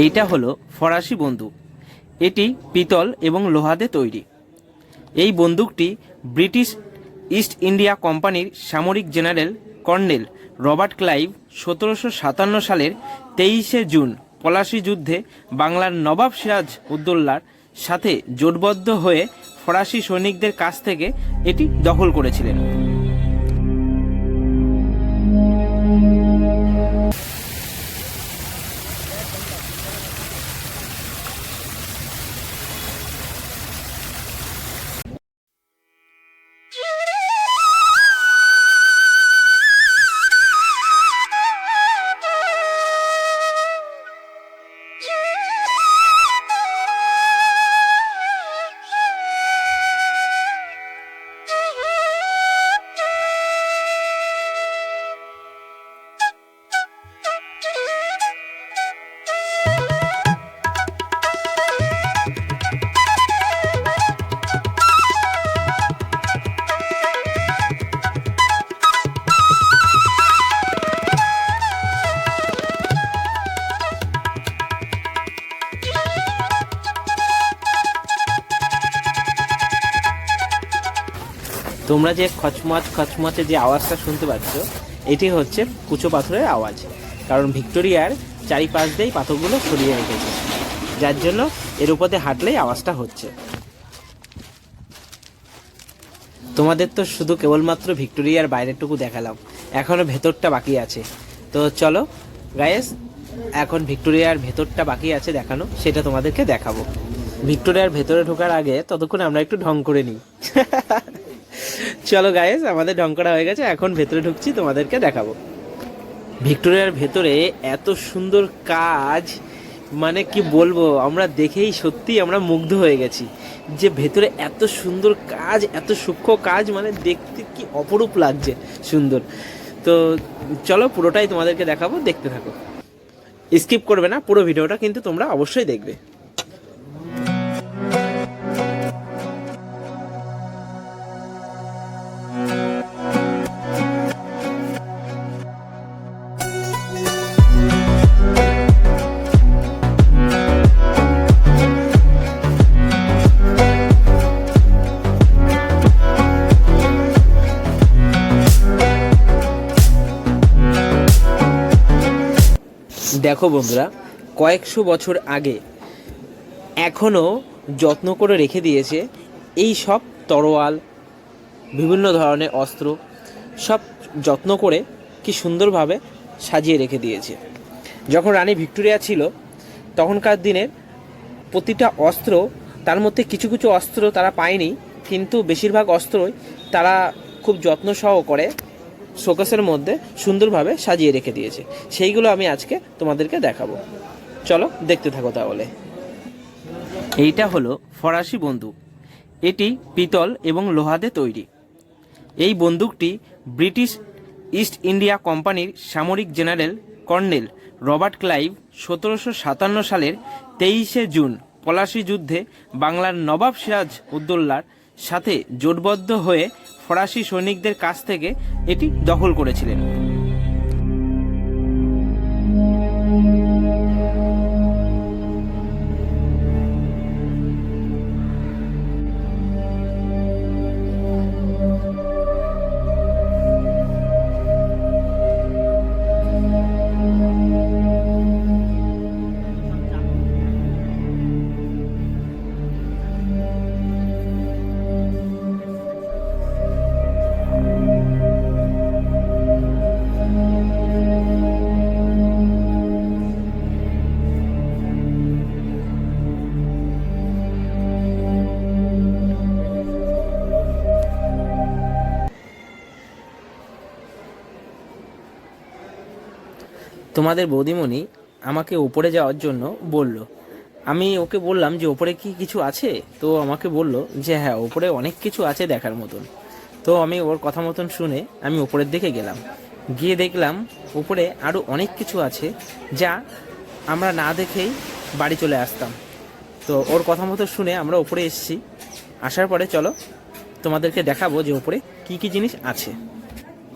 এইটা হলো ফরাসি বন্দুক। এটি পিতল এবং লোহাতে তৈরি। এই বন্দুকটি ব্রিটিশ ইস্ট ইন্ডিয়া কোম্পানির সামরিক জেনারেল কর্নেল রবার্ট ক্লাইভ সতেরোশো সাতান্ন সালের তেইশে জুন পলাশি যুদ্ধে বাংলার নবাব সিরাজ উদ্দৌলার সাথে জোটবদ্ধ হয়ে ফরাসি সৈনিকদের কাছ থেকে এটি দখল করেছিলেন। তোমরা যে খচমচ, খচমচে যে আওয়াজটা শুনতে পাচ্ছ, এটি হচ্ছে কুচো পাথরের আওয়াজ। কারণ ভিক্টোরিয়ার চারিপাশ দিয়েই পাথরগুলো সরিয়ে রেখেছে। যার জন্য এর উপর হাঁটলেই আওয়াজটা হচ্ছে। তোমাদের তো শুধু কেবলমাত্র ভিক্টোরিয়ার বাইরেটুকু দেখালাম। এখনও ভেতরটা বাকি আছে। তো চলো গায়েস এখন ভিক্টোরিয়ার ভেতরটা বাকি আছে দেখানো, সেটা তোমাদেরকে দেখাবো। ভিক্টোরিয়ার ভেতরে ঢোকার আগে ততক্ষণ আমরা একটু ঢং করে নিই। চলো গায়েস আমাদের ঢং করা হয়ে গেছে, এখন ভেতরে ঢুকছি, তোমাদেরকে দেখাবো। ভিক্টোরিয়ার ভেতরে এত সুন্দর কাজ মানে কি বলব, আমরা দেখেই সত্যি আমরা মুগ্ধ হয়ে গেছি। যে ভেতরে এত সুন্দর কাজ, এত সূক্ষ্ম কাজ মানে দেখতে কি অপরূপ লাগছে, সুন্দর। তো চলো পুরোটাই তোমাদেরকে দেখাবো, দেখতে থাকো। স্কিপ করবে না, পুরো ভিডিওটা কিন্তু তোমরা অবশ্যই দেখবে। দেখো বন্ধুরা, কয়েকশো বছর আগে এখনও যত্ন করে রেখে দিয়েছে এই সব তরোয়াল, বিভিন্ন ধরনের অস্ত্র, সব যত্ন করে কি সুন্দরভাবে সাজিয়ে রেখে দিয়েছে। যখন রানী ভিক্টোরিয়া ছিল, তখনকার দিনের প্রতিটা অস্ত্র, তার মধ্যে কিছু কিছু অস্ত্র তারা পায়নি, কিন্তু বেশিরভাগ অস্ত্রই তারা খুব যত্ন সহ করে শোকেসের মধ্যে সুন্দরভাবে সাজিয়ে রেখে দিয়েছে। সেইগুলো আমি আজকে তোমাদেরকে দেখাবো। চলো, দেখতে থাকো তাহলে। এইটা হলো ফরাসি বন্দুক। এটি পিতল এবং লোহাতে তৈরি। এই বন্দুকটি ব্রিটিশ ইস্ট ইন্ডিয়া কোম্পানির সামরিক জেনারেল কর্নেল রবার্ট ক্লাইভ সতেরোশো সাতান্ন সালের তেইশে জুন পলাশি যুদ্ধে বাংলার নবাব সিরাজ উদ্দৌলার সাথে জোটবদ্ধ হয়ে ফরাসি সৈনিকদের কাছ থেকে এটি দখল করেছিলেন। তোমাদের বৌদিমণি আমাকে ওপরে যাওয়ার জন্য বলল। আমি ওকে বললাম যে, ওপরে কি কিছু আছে? তো আমাকে বলল যে হ্যাঁ ওপরে অনেক কিছু আছে দেখার মতন। তো আমি ওর কথা মতন শুনে আমি ওপরের দিকে গেলাম। গিয়ে দেখলাম উপরে আরও অনেক কিছু আছে যা আমরা না দেখেই বাড়ি চলে আসতাম। তো ওর কথা মতো শুনে আমরা উপরে এসেছি। আসার পরে চলো তোমাদেরকে দেখাবো যে উপরে কি কি জিনিস আছে।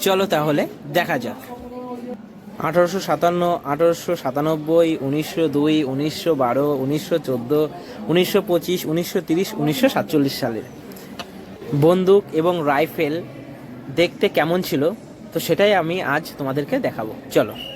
চলো তাহলে দেখা যাক। আঠারোশো সাতান্ন, আঠারোশো সাতানব্বই, উনিশশো দুই, উনিশশো বারো, উনিশশো চোদ্দ, উনিশশো পঁচিশ, উনিশশো তিরিশ, উনিশশো সাতচল্লিশ সালে। বন্দুক এবং রাইফেল দেখতে কেমন ছিল? তো সেটাই আমি আজ তোমাদেরকে দেখাবো। চলো।